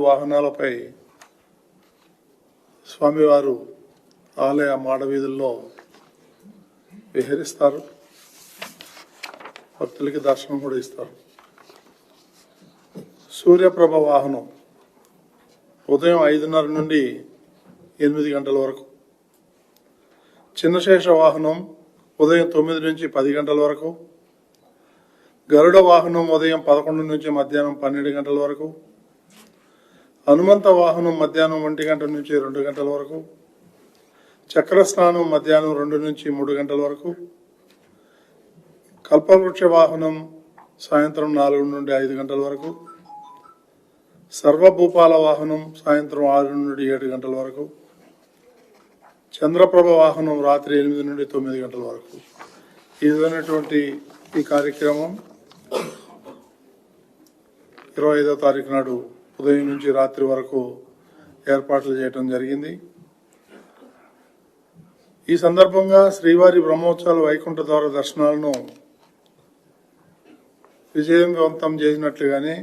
వాహనాలపై స్వామివారు ఆలయ మాడవీధుల్లో విహరిస్తారు. భక్తులకి దర్శనం కూడా ఇస్తారు. సూర్యప్రభ వాహనం ఉదయం ఐదున్నర నుండి ఎనిమిది గంటల వరకు. చిన్నశేష వాహనం ఉదయం తొమ్మిది నుంచి పది గంటల వరకు. గరుడ వాహనం ఉదయం పదకొండు నుంచి మధ్యాహ్నం పన్నెండు గంటల వరకు. హనుమంత వాహనం మధ్యాహ్నం ఒంటి గంటల నుంచి రెండు గంటల వరకు చక్ర స్నానం మధ్యాహ్నం రెండు నుంచి మూడు గంటల వరకు కల్పవృక్ష వాహనం సాయంత్రం నాలుగు నుండి ఐదు గంటల వరకు సర్వభూపాల వాహనం సాయంత్రం ఆరు నుండి ఏడు గంటల వరకు చంద్రప్రభ వాహనం రాత్రి ఎనిమిది నుండి తొమ్మిది గంటల వరకు. ఈ విధమైనటువంటి ఈ కార్యక్రమం. ఇరవై ఐదో తారీఖు నాడు ఉదయం నుంచి రాత్రి వరకు ఏర్పాట్లు చేయటం జరిగింది. ఈ సందర్భంగా శ్రీవారి బ్రహ్మోత్సవాల వైకుంఠ ద్వార దర్శనాలను విజయవంతం చేసినట్లుగానే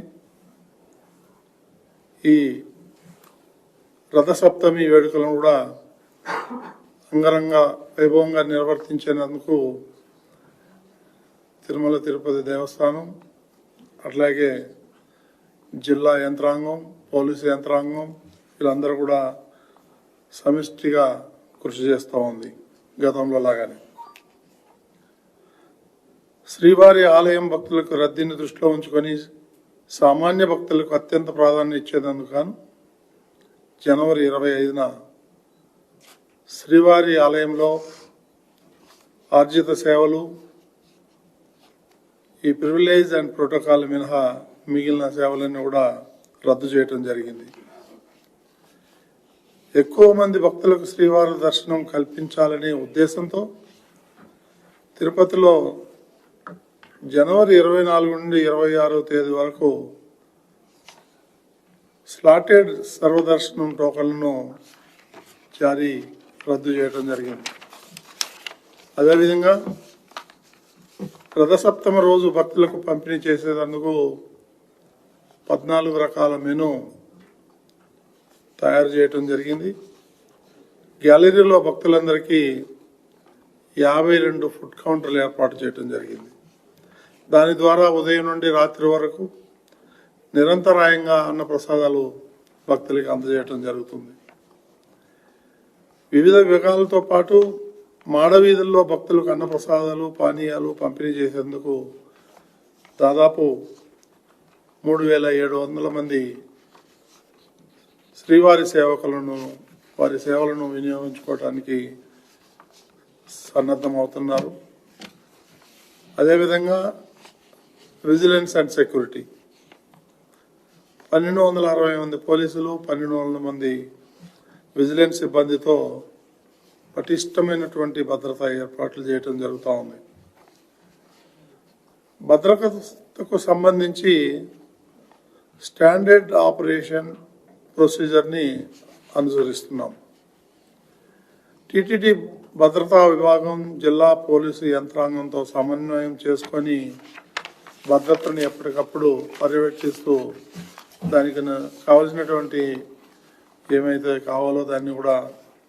ఈ రథసప్తమి వేడుకలను కూడా అంగరంగ వైభవంగా నిర్వర్తించినందుకు తిరుమల తిరుపతి దేవస్థానం అట్లాగే జిల్లా యంత్రాంగం పోలీసు యంత్రాంగం వీళ్ళందరూ కూడా సమిష్టిగా కృషి చేస్తూ ఉంది గతంలో లాగానే. శ్రీవారి ఆలయం భక్తులకు రద్దీని దృష్టిలో ఉంచుకొని సామాన్య భక్తులకు అత్యంత ప్రాధాన్యత ఇచ్చేందుకు జనవరి ఇరవై ఐదున శ్రీవారి ఆలయంలో ఆర్జిత సేవలు ఈ ప్రివిలేజ్ అండ్ ప్రోటోకాల్ మినహా మిగిలిన సేవలన్నీ కూడా రద్దు చేయటం జరిగింది. ఎక్కువ మంది భక్తులకు శ్రీవారి దర్శనం కల్పించాలనే ఉద్దేశంతో తిరుపతిలో జనవరి ఇరవై నాలుగు నుండి ఇరవై ఆరో తేదీ వరకు స్లాటెడ్ సర్వదర్శనం టోకన్లను జారీ రద్దు చేయడం జరిగింది. అదేవిధంగా రథసప్తమ రోజు భక్తులకు పంపిణీ చేసేందుకు పద్నాలుగు రకాల మెను తయారు చేయటం జరిగింది. గ్యాలరీలో భక్తులందరికీ యాభై రెండు ఫుడ్ కౌంటర్లు ఏర్పాటు చేయటం జరిగింది. దాని ద్వారా ఉదయం నుండి రాత్రి వరకు నిరంతరాయంగా అన్న ప్రసాదాలు భక్తులకి అందజేయటం జరుగుతుంది. వివిధ విభాగాలతో పాటు మాడవీధుల్లో భక్తులకు అన్న ప్రసాదాలు పానీయాలు పంపిణీ చేసేందుకు దాదాపు మూడు వేల ఏడు వందల మంది శ్రీవారి సేవకులను వారి సేవలను వినియోగించుకోవటానికి సన్నద్ధమవుతున్నారు. అదేవిధంగా విజిలెన్స్ అండ్ సెక్యూరిటీ. పన్నెండు వందల అరవై మంది పోలీసులు పన్నెండు వందల మంది విజిలెన్స్ సిబ్బందితో పటిష్టమైనటువంటి భద్రతా ఏర్పాట్లు చేయటం జరుగుతూ ఉంది. భద్రతకు సంబంధించి స్టాండర్డ్ ఆపరేషన్ ప్రొసీజర్ని అనుసరిస్తున్నాం. టిటిడి భద్రతా విభాగం జిల్లా పోలీసు యంత్రాంగంతో సమన్వయం చేసుకొని భద్రతను ఎప్పటికప్పుడు పర్యవేక్షిస్తూ దానికి కావలసినటువంటి ఏమైతే కావాలో దాన్ని కూడా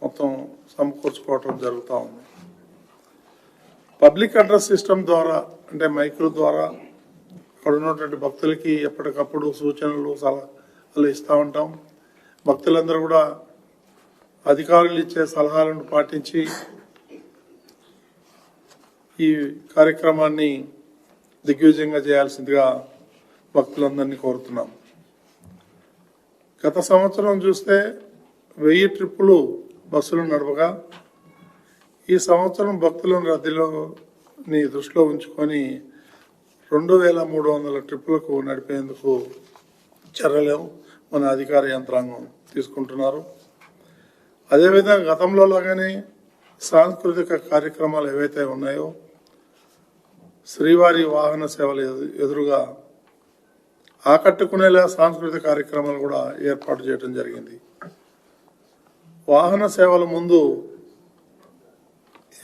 మొత్తం సమకూర్చుకోవటం జరుగుతూ ఉంది. పబ్లిక్ అడ్రస్ సిస్టమ్ ద్వారా అంటే మైకుల ద్వారా అక్కడ ఉన్నటువంటి భక్తులకి ఎప్పటికప్పుడు సూచనలు సలహాలు ఇస్తూ ఉంటాం. భక్తులందరూ కూడా అధికారులు ఇచ్చే సలహాలను పాటించి ఈ కార్యక్రమాన్ని దిగ్విజయంగా చేయాల్సిందిగా భక్తులందరినీ కోరుతున్నాం. గత సంవత్సరం చూస్తే వెయ్యి ట్రిప్పులు బస్సులు నడపగా ఈ సంవత్సరం భక్తులను రద్దీలోని దృష్టిలో ఉంచుకొని రెండు వేల మూడు వందల ట్రిప్పులకు నడిపేందుకు చర్యలు మన అధికార యంత్రాంగం తీసుకుంటున్నారు. అదేవిధంగా గతంలో లాగానే సాంస్కృతిక కార్యక్రమాలు ఏవైతే ఉన్నాయో శ్రీవారి వాహన సేవలు ఎదు- ఎదురుగా ఆకట్టుకునేలా సాంస్కృతిక కార్యక్రమాలు కూడా ఏర్పాటు చేయడం జరిగింది. వాహన సేవల ముందు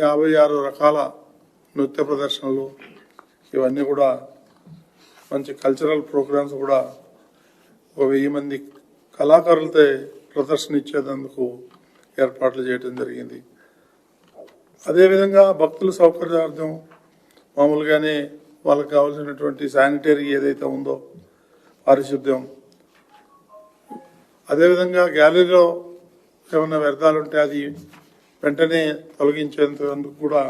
యాభై ఆరు రకాల నృత్య ప్రదర్శనలు ఇవన్నీ కూడా మంచి కల్చరల్ ప్రోగ్రామ్స్ కూడా ఒక వెయ్యి మంది కళాకారులతో ప్రదర్శన ఇచ్చేందుకు ఏర్పాట్లు చేయడం జరిగింది. అదేవిధంగా భక్తుల సౌకర్యార్థం మామూలుగానే వాళ్ళకి కావాల్సినటువంటి శానిటరీ ఏదైతే ఉందో పారిశుద్ధ్యం. అదేవిధంగా గ్యాలరీలో ఏమైనా వ్యర్థాలు ఉంటే అది వెంటనే తొలగించేందుకు కూడా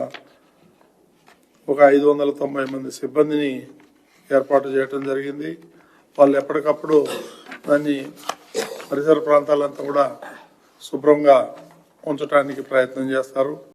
ఒక ఐదు వందల తొంభై మంది సిబ్బందిని ఏర్పాటు చేయడం జరిగింది. వాళ్ళు ఎప్పటికప్పుడు దాన్ని పరిసర ప్రాంతాలంతా కూడా శుభ్రంగా ఉంచడానికి ప్రయత్నం చేస్తారు.